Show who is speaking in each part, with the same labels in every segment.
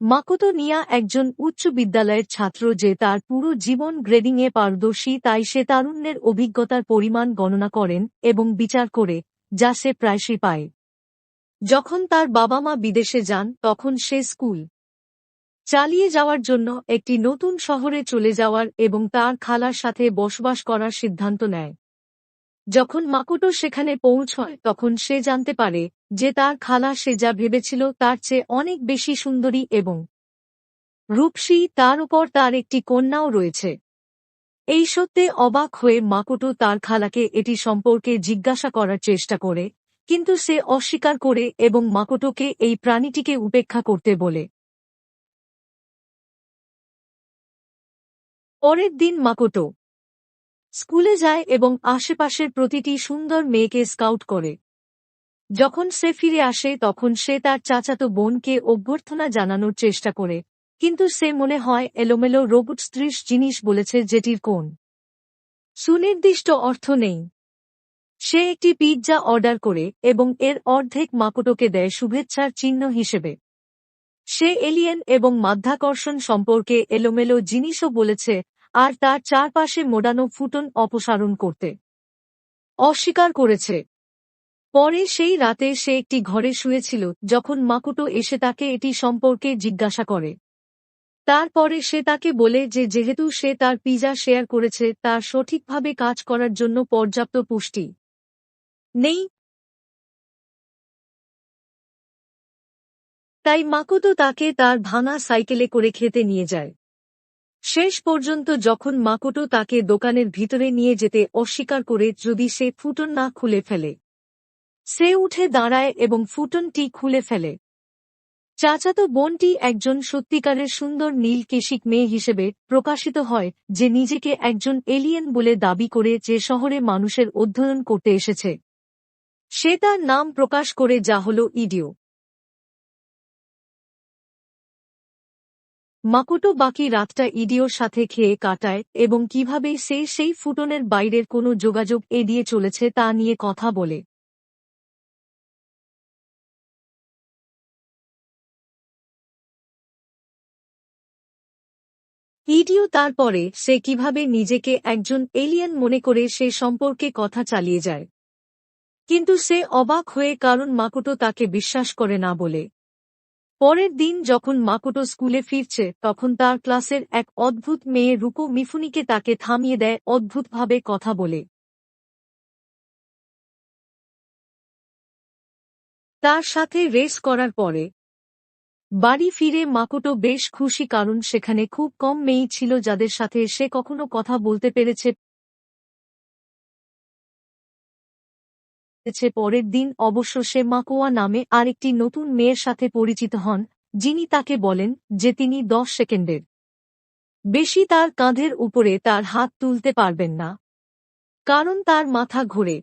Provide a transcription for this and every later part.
Speaker 1: মাকোতো নিয়া একজন উচ্চ বিদ্যালয়ের ছাত্র যে তার পুরো জীবন গ্রেডিংয়ে পারদর্শী, তাই সে তারুণ্যের অভিজ্ঞতার পরিমাণ গণনা করেন এবং বিচার করে, যা সে প্রায়শই পায়। যখন তার বাবা মা বিদেশে যান, তখন সে স্কুল চালিয়ে যাওয়ার জন্য একটি নতুন শহরে চলে যাওয়ার এবং তার খালার সাথে বসবাস করার সিদ্ধান্ত নেয়। যখন মাকুটো সেখানে পৌঁছয়, তখন সে জানতে পারে যে তার খালা সে যা ভেবেছিল তার চেয়ে অনেক বেশি সুন্দরী এবং রূপসী, তার উপর তার একটি কন্যাও রয়েছে। এই সত্যে অবাক হয়ে মাকুটো তার খালাকে এটি সম্পর্কে জিজ্ঞাসা করার চেষ্টা করে, কিন্তু সে অস্বীকার করে এবং মাকোটোকে এই প্রাণীটিকে উপেক্ষা করতে বলে। পরের দিন মাকোটো স্কুলে যায় এবং আশেপাশের প্রতিটি সুন্দর মেয়েকে স্কাউট করে। যখন সে ফিরে আসে, তখন সে তার চাচাতো বোনকে অভ্যর্থনা জানানোর চেষ্টা করে। কিন্তু সে মনে হয়, এলোমেলো রোবট স্ত্রীশ জিনিস বলেছে যেটির কোন? সুনির্দিষ্ট অর্থ নেই। সে একটি পিৎজা অর্ডার করে এবং এর অর্ধেক মাকোটোকে দেয় শুভেচ্ছার চিহ্ন হিসেবে। সে এলিয়েন এবং মাধ্যাকর্ষণ সম্পর্কে এলোমেলো জিনিসও বলেছে, আর তার চারপাশে মোড়ানো ফুটন অপসারণ করতে অস্বীকার করেছে। পরে সেই রাতে সে একটি ঘরে শুয়েছিল, যখন মাকুটো এসে তাকে এটি সম্পর্কে জিজ্ঞাসা করে। তারপরে সে তাকে বলে যে যেহেতু সে তার পিজা শেয়ার করেছে, তার সঠিকভাবে কাজ করার জন্য পর্যাপ্ত পুষ্টি নেই। তাই মাকুতো তাকে তার ভাঙা সাইকেলে করে খেতে নিয়ে যায়। শেষ পর্যন্ত যখন মাকুটো তাকে দোকানের ভিতরে নিয়ে যেতে অস্বীকার করে, যদি সে ফুটন না খুলে ফেলে। সে উঠে দাঁড়ায় এবং ফুটনটি খুলে ফেলে। চাচাতো বোনটি একজন সত্যিকারের সুন্দর নীল কেশিক মেয়ে হিসেবে প্রকাশিত হয়, যে নিজেকে একজন এলিয়েন বলে দাবি করে যে শহরে মানুষের অধ্যয়ন করতে এসেছে। সে তার নাম প্রকাশ করে যা হল ইডিও। মাকুটো বাকি রাতটা ইডিওর সাথে খেয়ে কাটায় এবং কীভাবে সে সেই ফুটনের বাইরের কোনো যোগাযোগ এড়িয়ে চলেছে তা নিয়ে কথা বলে। ইডিও তারপরে সে কীভাবে নিজেকে একজন এলিয়ান মনে করে সে সম্পর্কে কথা চালিয়ে যায়। কিন্তু সে অবাক হয়ে কারণ মাকুটো তাকে বিশ্বাস করে না বলে। পরের দিন যখন মাকুটো স্কুলে ফিরছে, তখন তার ক্লাসের এক অদ্ভুত মেয়ে রূপো মিফুনিকে তাকে থামিয়ে দেয়, অদ্ভুতভাবে কথা বলে। তার সাথে রেস করার পরে বাড়ি ফিরে মাকুটো বেশ খুশি কারণ সেখানে খুব কম মেয়েই ছিল যাদের সাথে সে কখনো কথা বলতে পেরেছে। পরের দিন অবশ্য সে মাকোয়া নামে আরেকটি নতুন মেয়ের সাথে পরিচিত হন, যিনি তাকে বলেন যে তিনি দশ সেকেন্ডের। বেশি তার কাঁধের উপরে তার হাত তুলতে পারবেন না। কারণ তার মাথা ঘোরে।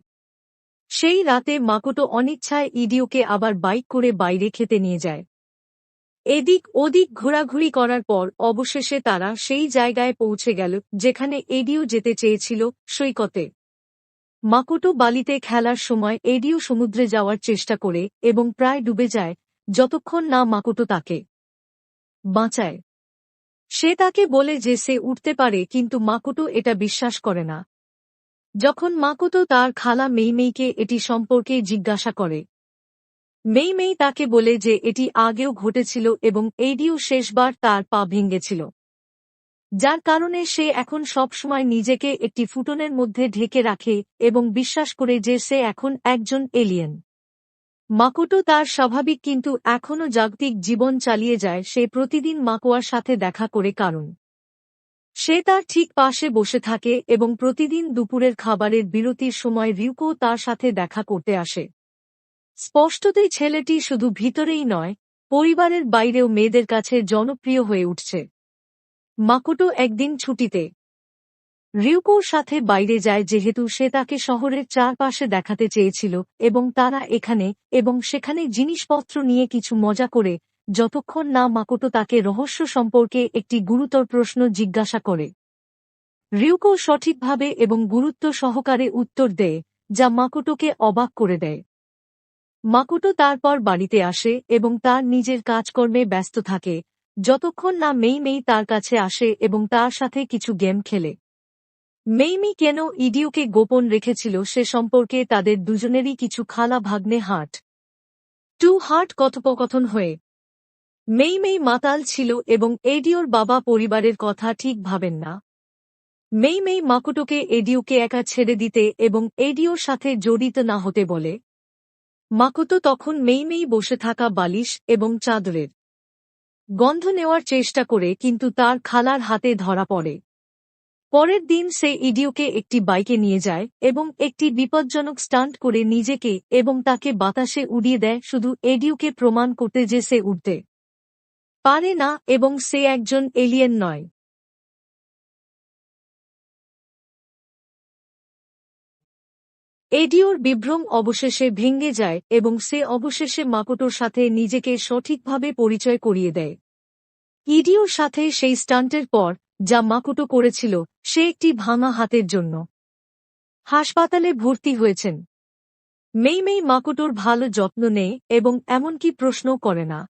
Speaker 1: সেই রাতে মাকোটো অনিচ্ছায় ইডিওকে আবার বাইক করে বাইরে খেতে নিয়ে যায়। এদিক ওদিক ঘোরাঘুরি করার পর অবশেষে তারা সেই জায়গায় পৌঁছে গেল, যেখানে এডিও যেতে চেয়েছিল সৈকতে। মাকুটো বালিতে খেলার সময় এডিও সমুদ্রে যাওয়ার চেষ্টা করে এবং প্রায় ডুবে যায়, যতক্ষণ না মাকুটো তাকে বাঁচায়। সে তাকে বলে যে সে উঠতে পারে, কিন্তু মাকুটো এটা বিশ্বাস করে না। যখন মাকুটো তার খালা মেইমেইকে এটি সম্পর্কে জিজ্ঞাসা করে মেইমেই তাকে বলে যে এটি আগেও ঘটেছিল এবং এডিও শেষবার তার পা ভেঙেছিল। যার কারণে সে এখন সবসময় নিজেকে একটি ফুটনের মধ্যে ঢেকে রাখে এবং বিশ্বাস করে যে সে এখন একজন এলিয়েন। মাকোটো তার স্বাভাবিক কিন্তু এখনও জাগতিক জীবন চালিয়ে যায় সে প্রতিদিন মাকোয়ার সাথে দেখা করে কারণ। সে তার ঠিক পাশে বসে থাকে এবং প্রতিদিন দুপুরের খাবারের বিরতির সময় রিউকো তার সাথে দেখা করতে আসে। স্পষ্টতই ছেলেটি শুধু ভিতরেই নয়, পরিবারের বাইরেও মেয়েদের কাছে জনপ্রিয় হয়ে উঠছে। মাকুটো একদিন ছুটিতে রিউকোর সাথে বাইরে যায় যেহেতু সে তাকে শহরের চারপাশে দেখাতে চেয়েছিল এবং তারা এখানে এবং সেখানে জিনিসপত্র নিয়ে কিছু মজা করে, যতক্ষণ না মাকুটো তাকে রহস্য সম্পর্কে একটি গুরুতর প্রশ্ন জিজ্ঞাসা করে। রিউকো সঠিকভাবে এবং গুরুত্ব সহকারে উত্তর দেয়, যা মাকুটোকে অবাক করে দেয়। মাকুটো তারপর বাড়িতে আসে এবং তার নিজের কাজকর্মে ব্যস্ত থাকে। যতক্ষণ না মেই মেই তার কাছে আসে এবং তার সাথে কিছু গেম খেলে। মেইমি কেন ইডিওকে গোপন রেখেছিল সে সম্পর্কে তাদের দুজনেরই কিছু খালা ভাগ্নে হাট টু হার্ট কথোপকথন হয়ে। মেইমেই মাতাল ছিল এবং এডিওর বাবা পরিবারের কথা ঠিক ভাবেন না। মেইমেই মাকুটোকে এডিওকে একা ছেড়ে দিতে এবং এডিওর সাথে জড়িত না হতে বলে। মাকুতো তখন মেইমেই বসে থাকা বালিশ এবং চাদরের গন্ধ নেওয়ার চেষ্টা করে কিন্তু তার খালার হাতে ধরা পড়ে। পরের দিন সে ইডিওকে একটি বাইকে নিয়ে যায় এবং একটি বিপজ্জনক স্টান্ট করে নিজেকে এবং তাকে বাতাসে উড়িয়ে দেয় শুধু এডিওকে প্রমাণ করতে যে সে উঠতে পারে না এবং সে একজন এলিয়েন নয়। এডিওর বিভ্রম অবশেষে ভেঙে যায় এবং সে অবশেষে মাকোটোর সাথে নিজেকে সঠিকভাবে পরিচয় করিয়ে দেয়। ইডিওর সাথে সেই স্টান্টের পর, যা মাকুটো করেছিল, সে একটি ভাঙা হাতের জন্য। হাসপাতালে ভর্তি হয়েছেন। মেইমেই মাকুটোর ভালো যত্ন নেয় এবং এমনকি প্রশ্ন করে না।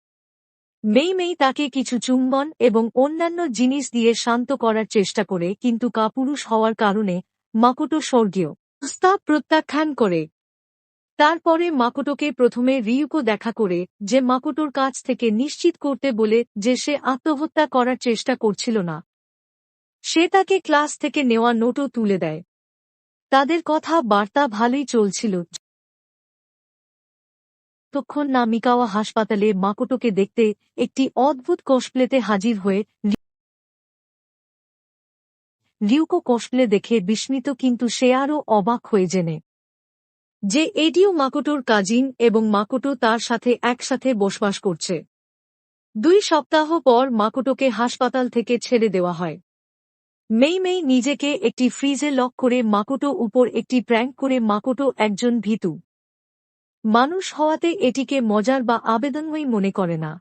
Speaker 1: মেইমেই তাকে কিছু চুম্বন এবং অন্যান্য জিনিস দিয়ে শান্ত করার চেষ্টা করে, কিন্তু কাপুরুষ হওয়ার কারণে মাকুটো স্বর্গীয়। প্রস্তাব প্রত্যাখ্যান করে। তারপরে মাকুটোকে প্রথমে রিউকো দেখা করে, যে মাকুটোর কাছ থেকে নিশ্চিত করতে বলে যে সে আত্মহত্যা করার চেষ্টা করছিল না। সে তাকে ক্লাস থেকে নেওয়া নোটও তুলে দেয়। তাদের কথা বার্তা ভালোই চলছিল। তখন নামিকাওয়া হাসপাতালে মাকোটোকে দেখতে একটি অদ্ভুত কসপ্লেতে হাজির হয়ে রিউকো কসপ্লে দেখে বিস্মিত কিন্তু সে আরও অবাক হয়ে জেনে যে এডিও মাকোটোর কাজিন এবং মাকোটো তার সাথে একসাথে বসবাস করছে। দুই সপ্তাহ পর মাকোটোকে হাসপাতাল থেকে ছেড়ে দেওয়া হয়। মেই মেই নিজেকে একটি ফ্রিজে লক করে মাকোটো উপর একটি প্র্যাঙ্ক করে মাকোটো একজন ভীতু। মানুষ হওয়াতে এটিকে মজার বা আবেদনময়ী মনে করে না।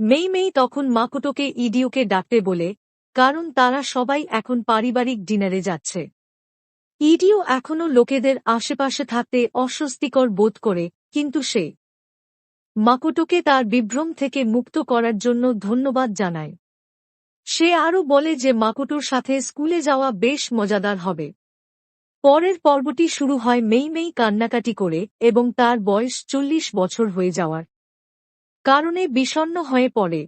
Speaker 1: মেই মেই তখন মাকোটোকে ইডিওকে ডাকতে বলে কারণ তারা সবাই এখন পারিবারিক ডিনারে যাচ্ছে। ইডিও এখনও লোকেদের আশেপাশে থাকতে অস্বস্তিকর বোধ করে, কিন্তু সে মাকোটোকে তার বিভ্রম থেকে মুক্ত করার জন্য ধন্যবাদ জানায়। সে আরও বলে যে মাকুটোর সাথে স্কুলে যাওয়া বেশ মজাদার হবে। পরের পর্বটি শুরু হয় মেই মেই কান্নাকাটি করে এবং তার বয়স চল্লিশ বছর হয়ে যাওয়ার কারণে বিষণ্ন হয়ে পড়ে।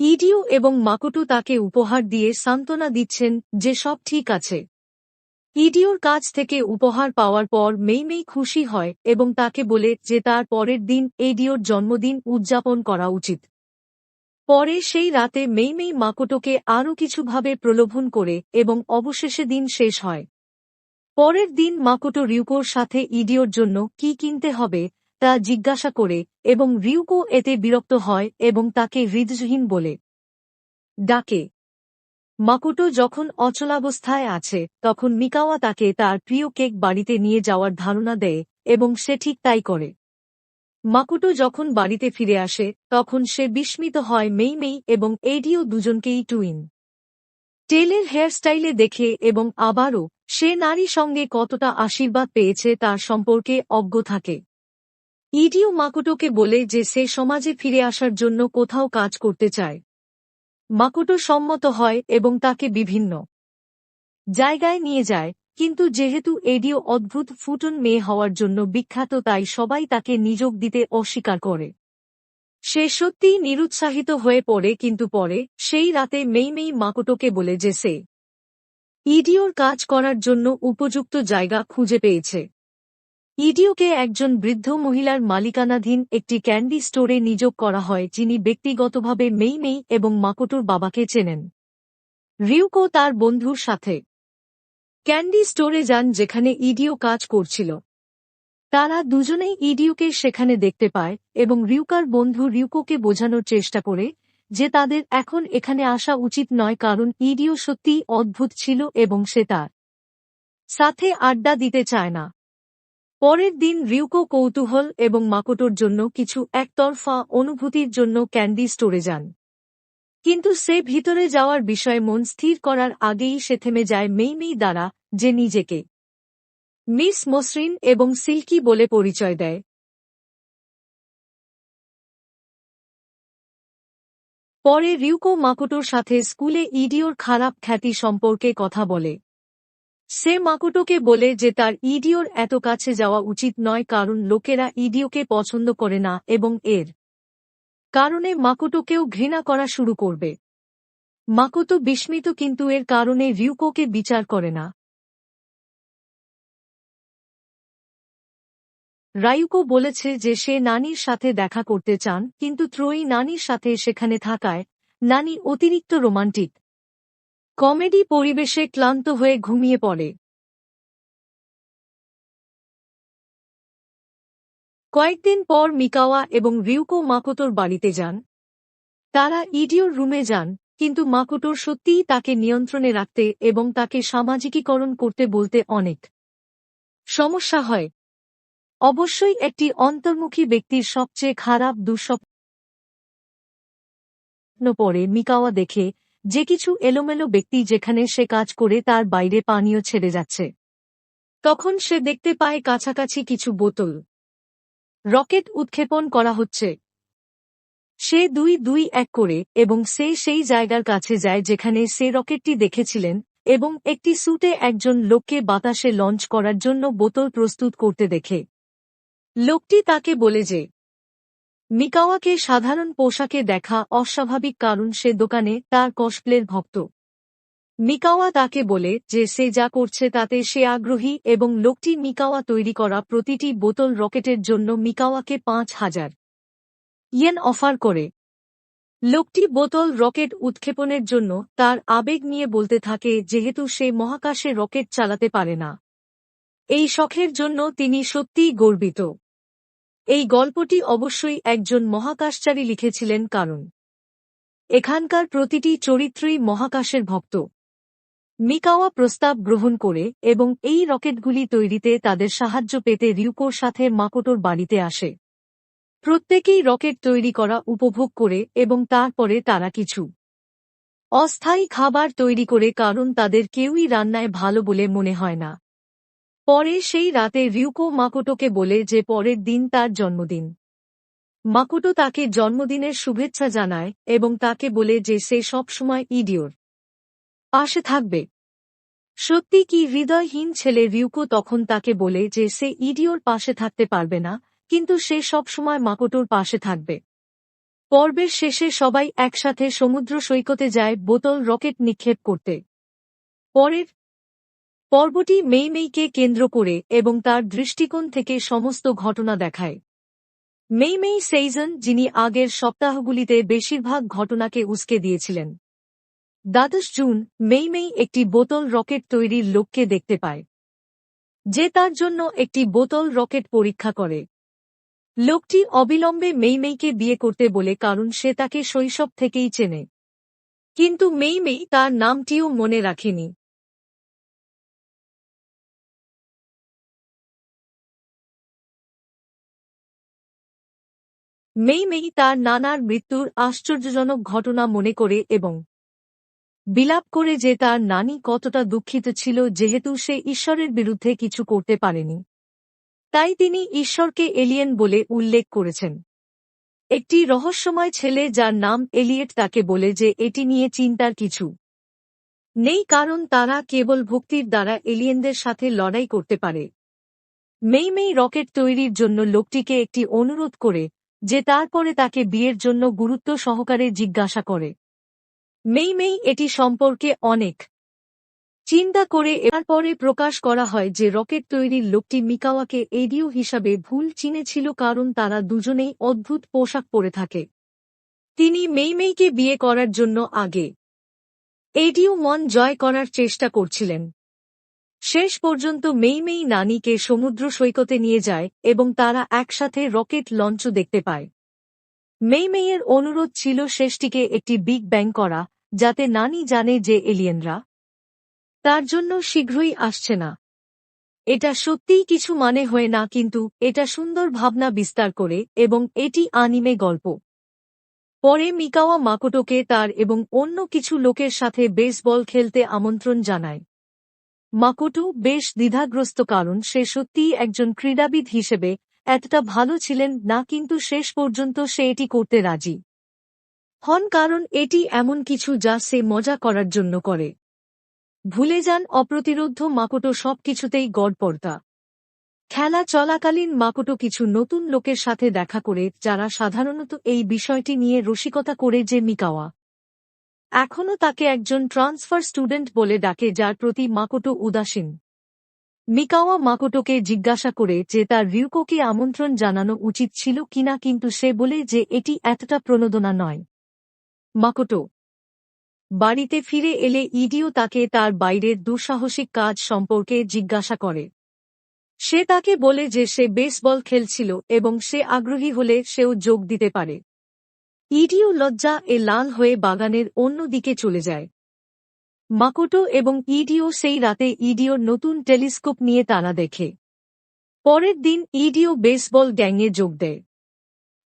Speaker 1: ইডিও এবং মাকুটু তাকে উপহার দিয়ে সান্ত্বনা দিচ্ছেন যে সব ঠিক আছে। ইডিওর কাছ থেকে উপহার পাওয়ার পর মেই মেই খুশি হয় এবং তাকে বলে যে তার পরের দিন এডিওর জন্মদিন উদযাপন করা উচিত। পরে সেই রাতে মেইমেই মাকোটোকে আরও কিছুভাবে প্রলোভন করে এবং অবশেষে দিন শেষ হয়। পরের দিন মাকোটো রিউকোর সাথে ইডিওর জন্য কি কিনতে হবে তা জিজ্ঞাসা করে এবং রিউকো এতে বিরক্ত হয় এবং তাকে হৃদহীন বলে ডাকে। মাকুটো যখন অচলাবস্থায় আছে, তখন মিকাওয়া তাকে তার প্রিয় কেক বাড়িতে নিয়ে যাওয়ার ধারণা দেয় এবং সে ঠিক তাই করে। মাকুটো যখন বাড়িতে ফিরে আসে, তখন সে বিস্মিত হয় মেই মেই এবং এডিও দুজনকেই টুইন। টেলের হেয়ারস্টাইলে দেখে এবং আবারও সে নারী সঙ্গে কতটা আশীর্বাদ পেয়েছে তার সম্পর্কে অজ্ঞ থাকে। ইডিও মাকুটোকে বলে যে সে সমাজে ফিরে আসার জন্য কোথাও কাজ করতে চায়। মাকুটো সম্মত হয় এবং তাকে বিভিন্ন জায়গায় নিয়ে যায়, কিন্তু যেহেতু এডিও অদ্ভুত ফুটন মেয়ে হওয়ার জন্য বিখ্যাত তাই সবাই তাকে নিযোগ দিতে অস্বীকার করে। সে সত্যিই নিরুৎসাহিত হয়ে পড়ে কিন্তু পরে, সেই রাতে মেইমেই মাকোটোকে বলে যে সে ইডিওর কাজ করার জন্য উপযুক্ত জায়গা খুঁজে পেয়েছে। ইডিওকে একজন বৃদ্ধ মহিলার মালিকানাধীন একটি ক্যান্ডি স্টোরে নিযোগ করা হয়, যিনি ব্যক্তিগতভাবে মেইমেই এবং মাকোটোর বাবাকে চেনেন। রিউকো তার বন্ধুর সাথে ক্যান্ডি স্টোরে যান, যেখানে ইডিও কাজ করছিল। তারা দুজনেই ইডিওকে সেখানে দেখতে পায় এবং রিউকার বন্ধু রিউকোকে বোঝানোর চেষ্টা করে যে তাদের এখন এখানে আসা উচিত নয়, কারণ ইডিও সত্যিই অদ্ভুত ছিল এবং সে তার সাথে আড্ডা দিতে চায় না। পরের দিন রিউকো কৌতূহল এবং মাকোটোর জন্য কিছু একতরফা অনুভূতির জন্য ক্যান্ডি স্টোরে যান। কিন্তু সে ভিতরে যাওয়ার বিষয়ে মন স্থির করার আগেই সে থেমে যায় মেইমেই দ্বারা, যে নিজেকে মিস মসৃণ এবং সিল্কি বলে পরিচয় দেয়। পরে রিউকো মাকোটোর সাথে স্কুলে ইডিওর খারাপ খ্যাতি সম্পর্কে কথা বলে। সে মাকুটোকে বলে যে তার ইডিওর এত কাছে যাওয়া উচিত নয় কারণ লোকেরা ইডিওকে পছন্দ করে না এবং এর কারণে মাকুটোকেও ঘৃণা করা শুরু করবে। মাকুতো বিস্মিত কিন্তু এর কারণে রিউকোকে বিচার করে না। রায়ুকো বলেছে যে সে নানির সাথে দেখা করতে চান, কিন্তু ত্রয়ী নানির সাথে সেখানে থাকায়, নানি অতিরিক্ত রোমান্টিক। কমেডি পরিবেশে ক্লান্ত হয়ে ঘুমিয়ে পড়ে। কয়েকদিন পর মিকাওয়া এবং রিউকো মাকোটোর বাড়িতে যান। তারা ইডিওর রুমে যান, কিন্তু মাকোটোর সত্যিই তাকে নিয়ন্ত্রণে রাখতে এবং তাকে সামাজিকীকরণ করতে বলতে অনেক সমস্যা হয়। অবশ্যই একটি অন্তর্মুখী ব্যক্তির সবচেয়ে খারাপ দুঃস্বপ্ন পরে মিকাওয়া দেখে যে কিছু এলোমেলো ব্যক্তি যেখানে সে কাজ করে তার বাইরে পানীয় ছেড়ে যাচ্ছে। তখন সে দেখতে পায় কাছাকাছি কিছু বোতল। রকেট উৎক্ষেপণ করা হচ্ছে। সে দুই দুই এক করে এবং সে সেই জায়গার কাছে যায় যেখানে সে রকেটটি দেখেছিলেন এবং একটি স্যুটে একজন লোককে বাতাসে লঞ্চ করার জন্য বোতল প্রস্তুত করতে দেখে। লোকটি তাকে বলে যে মিকাওয়াকে সাধারণ পোশাকে দেখা অস্বাভাবিক কারণ সে দোকানে তার কসপ্লের ভক্ত। মিকাওয়া তাকে বলে যে সে যা করছে তাতে সে আগ্রহী এবং লোকটি মিকাওয়া তৈরি করা প্রতিটি বোতল রকেটের জন্য মিকাওয়াকে পাঁচ হাজার ইয়েন অফার করে। লোকটি বোতল রকেট উৎক্ষেপণের জন্য তার আবেগ নিয়ে বলতে থাকে যেহেতু সে মহাকাশে রকেট চালাতে পারে না। এই শখের জন্য তিনি সত্যিই গর্বিত। এই গল্পটি অবশ্যই একজন মহাকাশচারী লিখেছিলেন কারণ এখানকার প্রতিটি চরিত্রই মহাকাশের ভক্ত। মিকাওয়া প্রস্তাব গ্রহণ করে এবং এই রকেটগুলি তৈরিতে তাদের সাহায্য পেতে রিউকোর সাথে মাকোটোর বাড়িতে আসে। প্রত্যেকেই রকেট তৈরি করা উপভোগ করে এবং তারপরে তারা কিছু অস্থায়ী খাবার তৈরি করে কারণ তাদের কেউই রান্নায় ভালো বলে মনে হয় না। পরে সেই রাতে রিউকো মাকোটোকে বলে যে পরের দিন তার জন্মদিন। মাকোটো তাকে জন্মদিনের শুভেচ্ছা জানায় এবং তাকে বলে যে সে সবসময় ইডিওর পাশে থাকবে। সত্যি কি হৃদয়হীন ছেলে রিউকো তখন তাকে বলে যে সে ইডিওর পাশে থাকতে পারবে না, কিন্তু সে সবসময় মাকোটোর পাশে থাকবে। পর্বের শেষে সবাই একসাথে সমুদ্র সৈকতে যায় বোতল রকেট নিক্ষেপ করতে। পরের পর্বটি মেইমেইকে কেন্দ্র করে এবং তার দৃষ্টিকোণ থেকে সমস্ত ঘটনা দেখায়। মেইমেই সেইজন, যিনি আগের সপ্তাহগুলিতে বেশিরভাগ ঘটনাকে উস্কে দিয়েছিলেন। দ্বাদশ জুন মেইমেই একটি বোতল রকেট তৈরির লোককে দেখতে পায়, যে তার জন্য একটি বোতল রকেট পরীক্ষা করে। লোকটি অবিলম্বে মেইমেইকে বিয়ে করতে বলে কারণ সে তাকে শৈশব থেকেই চেনে। কিন্তু মেইমেই তার নামটিও মনে রাখেনি। মেইমেই তার নানার মৃত্যুর আশ্চর্যজনক ঘটনা মনে করে এবং বিলাপ করে যে তার নানি কতটা দুঃখিত ছিল যেহেতু সে ঈশ্বরের বিরুদ্ধে কিছু করতে পারেনি। তাই তিনি ঈশ্বরকে এলিয়েন বলে উল্লেখ করেছেন। একটি রহস্যময় ছেলে যার নাম এলিয়েট তাকে বলে যে এটি নিয়ে চিন্তার কিছু নেই কারণ তারা কেবল ভক্তির দ্বারা এলিয়েনদের সাথে লড়াই করতে পারে। মেইমেই রকেট তৈরির জন্য লোকটিকে একটি অনুরোধ করে যে তারপরে তাকে বিয়ের জন্য গুরুত্ব সহকারে জিজ্ঞাসা করে। মেইমেই এটি সম্পর্কে অনেক। চিন্তা করে এবার পরে প্রকাশ করা হয় যে রকেট তৈরির লোকটি মিকাওয়াকে এডিও হিসাবে ভুল চিনেছিল কারণ তারা দুজনেই অদ্ভুত পোশাক পরে থাকে। তিনি মেইমেইকে বিয়ে করার জন্য আগে এডিও মন জয় করার চেষ্টা করছিলেন। শেষ পর্যন্ত মেইমেই নানিকে সমুদ্র সৈকতে নিয়ে যায় এবং তারা একসাথে রকেট লঞ্চ দেখতে পায়। মেইমেইয়ের অনুরোধ ছিল শেষটিকে একটি বিগ ব্যাং করা, যাতে নানি জানে যে এলিয়েনরা তার জন্য শীঘ্রই আসছে না। এটা সত্যিই কিছু মানে হয় না, কিন্তু এটা সুন্দর ভাবনা বিস্তার করে এবং এটি আনিমে গল্প। পরে মিকাওয়া মাকোটোকে তার এবং অন্য কিছু লোকের সাথে বেসবল খেলতে আমন্ত্রণ জানায়। মাকোটো বেশ দ্বিধাগ্রস্ত, কারণ সে সত্যিই একজন ক্রীড়াবিদ হিসেবে এতটা ভালো ছিলেন না, কিন্তু শেষ পর্যন্ত সে এটি করতে রাজি হন, কারণ এটি এমন কিছু যা সে মজা করার জন্য করে। ভুলে যান অপ্রতিরোধ, মাকোটো সবকিছুতেই গড়পড়তা। খেলা চলাকালীন মাকোটো কিছু নতুন লোকের সাথে দেখা করে, যারা সাধারণত এই বিষয়টি নিয়ে রসিকতা করে যে মিকাওয়া। এখনও তাকে একজন ট্রান্সফার স্টুডেন্ট বলে ডাকে যার প্রতি মাকোটো উদাসীন। মিকাওয়া মাকোটোকে জিজ্ঞাসা করে যে তার রিউকোকে আমন্ত্রণ জানানো উচিত ছিল কিনা কিন্তু সে বলে যে এটি এতটা প্রণোদনা নয়। মাকোটো, বাড়িতে ফিরে এলে ইডিও তাকে তার বাইরের দুঃসাহসিক কাজ সম্পর্কে জিজ্ঞাসা করে। সে তাকে বলে যে সে বেসবল খেলছিল এবং সে আগ্রহী হলে সেও যোগ দিতে পারে। ইডিও লজ্জা এ লাল হয়ে বাগানের অন্য দিকে চলে যায়। মাকোটো এবং ইডিও সেই রাতে ইডিওর নতুন টেলিস্কোপ নিয়ে তারা দেখে। পরের দিন ইডিও বেসবল গ্যাংয়ে যোগ দেয়।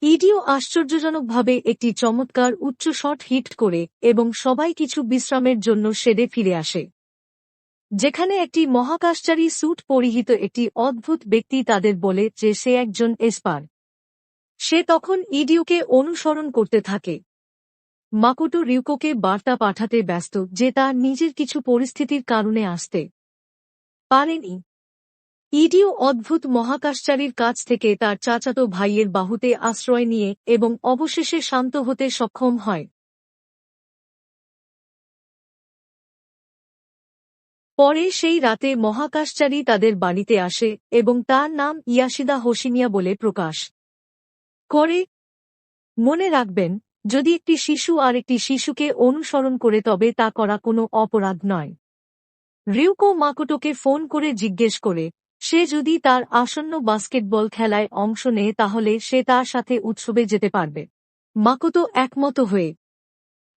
Speaker 1: ইডিও আশ্চর্যজনকভাবে একটি চমৎকার উচ্চ শট হিট করে এবং সবাই কিছু বিশ্রামের জন্য সেরে ফিরে আসে। যেখানে একটি মহাকাশচারী স্যুট পরিহিত একটি অদ্ভুত ব্যক্তি তাদের বলে যে সে একজন এসপার। সে তখন ইডিওকে অনুসরণ করতে থাকে। মাকুটো রিউকোকে বার্তা পাঠাতে ব্যস্ত যে তার নিজের কিছু পরিস্থিতির কারণে আসতে পারেনি। ইডিও অদ্ভুত মহাকাশচারীর কাছ থেকে তার চাচাতো ভাইয়ের বাহুতে আশ্রয় নিয়ে এবং অবশেষে শান্ত হতে সক্ষম হয়। পরে সেই রাতে মহাকাশচারী তাদের বাড়িতে আসে এবং তার নাম ইয়াশিদা হোসিনিয়া বলে প্রকাশ করে? মনে রাখবেন, যদি একটি শিশু আর একটি শিশুকে অনুসরণ করে, তবে তা করা কোনো অপরাধ নয়। রিউকো মাকোটোকে ফোন করে জিজ্ঞেস করে, সে যদি তার আসন্ন বাস্কেটবল খেলায় অংশ নেয়, তাহলে সে তার সাথে উৎসবে যেতে পারবে? মাকোতো একমত হয়ে,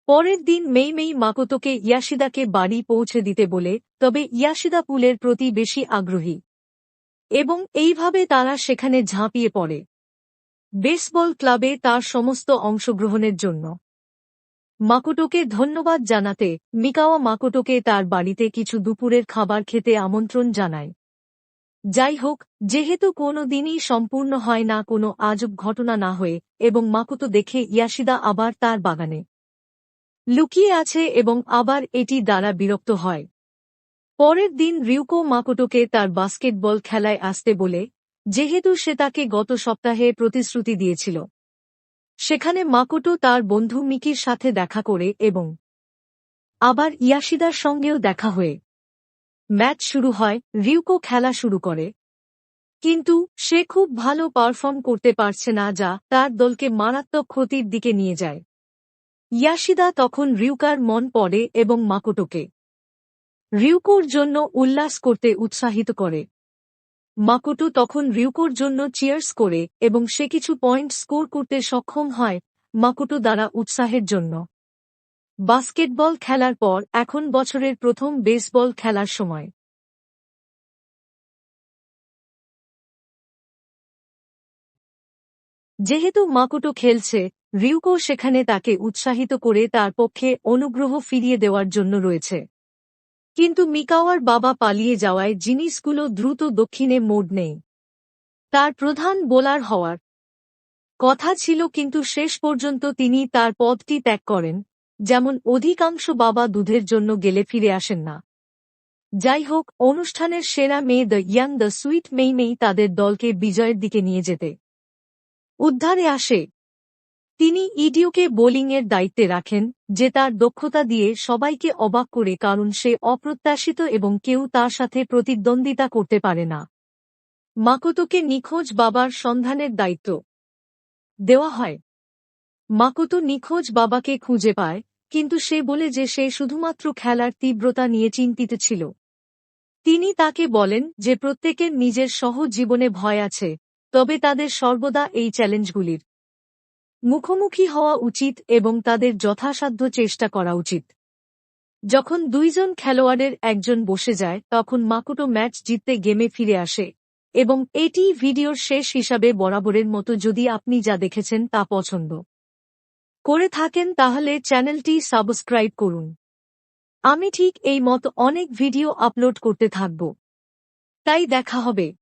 Speaker 1: পরের দিন মেই মেই মাকোতোকে ইয়াশিদাকে বাড়ি পৌঁছে দিতে বলে, তবে ইয়াশিদা পুলের প্রতি বেশি আগ্রহী। এবং এইভাবে তারা সেখানে ঝাঁপিয়ে পড়ে। বেসবল ক্লাবে তার সমস্ত অংশগ্রহণের জন্য। মাকোটোকে ধন্যবাদ জানাতে মিকাওয়া মাকোটোকে তার বাড়িতে কিছু দুপুরের খাবার খেতে আমন্ত্রণ জানায়। যাই হোক যেহেতু কোনো দিনই সম্পূর্ণ হয় না, কোনো আজব ঘটনা না হয়ে, এবং মাকোতো দেখে ইয়াশিদা আবার তার বাগানে লুকিয়ে আছে এবং আবার এটি দ্বারা বিরক্ত হয়। পরের দিন রিউকো মাকোটোকে তার বাস্কেটবল খেলায় আসতে বলে যেহেতু সে তাকে গত সপ্তাহে প্রতিশ্রুতি দিয়েছিল। সেখানে মাকোটো তার বন্ধু মিকির সাথে দেখা করে এবং আবার ইয়াশিদার সঙ্গেও দেখা হয়ে ম্যাচ শুরু হয়, রিউকো খেলা শুরু করে। কিন্তু সে খুব ভালো পারফর্ম করতে পারছে না যা তার দলকে মারাত্মক ক্ষতির দিকে নিয়ে যায়। ইয়াশিদা তখন রিউকার মন পড়ে এবং মাকোটোকে রিউকোর জন্য উল্লাস করতে উৎসাহিত করে। মাকোটো তখন রিউকোর জন্য চিয়ার্স করে এবং সে কিছু পয়েন্ট স্কোর করতে সক্ষম হয় মাকোটো দ্বারা উৎসাহের জন্য। বাস্কেটবল খেলার পর এখন বছরের প্রথম বেসবল খেলার সময়। যেহেতু মাকুটো খেলছে, রিউকো সেখানে তাকে উৎসাহিত করে তার পক্ষে অনুগ্রহ ফিরিয়ে দেওয়ার জন্য রয়েছে। কিন্তু মিকাওয়ার বাবা পালিয়ে যাওয়ায় জিনিসগুলো দ্রুত দক্ষিণে মোড় নেই। তার প্রধান বোলার হওয়ার কথা ছিল কিন্তু শেষ পর্যন্ত তিনি তার পদটি ত্যাগ করেন, যেমন অধিকাংশ বাবা দুধের জন্য গেলে ফিরে আসেন না। যাই হোক, অনুষ্ঠানের সেরা মেয়ে দ্য ইয়াং দ্য সুইট মেই মেই তাদের দলকে বিজয়ের দিকে নিয়ে যেতে। উদ্ধারে আসে তিনি ইডিওকে বোলিংয়ের দায়িত্বে রাখেন, যে তার দক্ষতা দিয়ে সবাইকে অবাক করে কারণ সে অপ্রত্যাশিত এবং কেউ তার সাথে প্রতিদ্বন্দ্বিতা করতে পারে না। মাকোতোকে নিখোঁজ বাবার সন্ধানের দায়িত্ব দেওয়া হয়। মাকোতো নিখোঁজ বাবাকে খুঁজে পায়, কিন্তু সে বলে যে সে শুধুমাত্র খেলার তীব্রতা নিয়ে চিন্তিত ছিল। তিনি তাকে বলেন যে প্রত্যেকের নিজের সহ জীবনে ভয় আছে, তবে তাদের সর্বদা এই চ্যালেঞ্জগুলির মুখোমুখি হওয়া উচিত এবং তাদের যথাসাধ্য চেষ্টা করা উচিত। যখন দুইজন খেলোয়াড়ের একজন বসে যায়, তখন মাকুটো ম্যাচ জিততে গেমে ফিরে আসে। এবং এটি ভিডিওর শেষ হিসাবে বরাবরের মতো যদি আপনি যা দেখেছেন তা পছন্দ করে থাকেন, তাহলে চ্যানেলটি সাবস্ক্রাইব করুন। আমি ঠিক এই মতো অনেক ভিডিও আপলোড করতে থাকব। তাই দেখা হবে।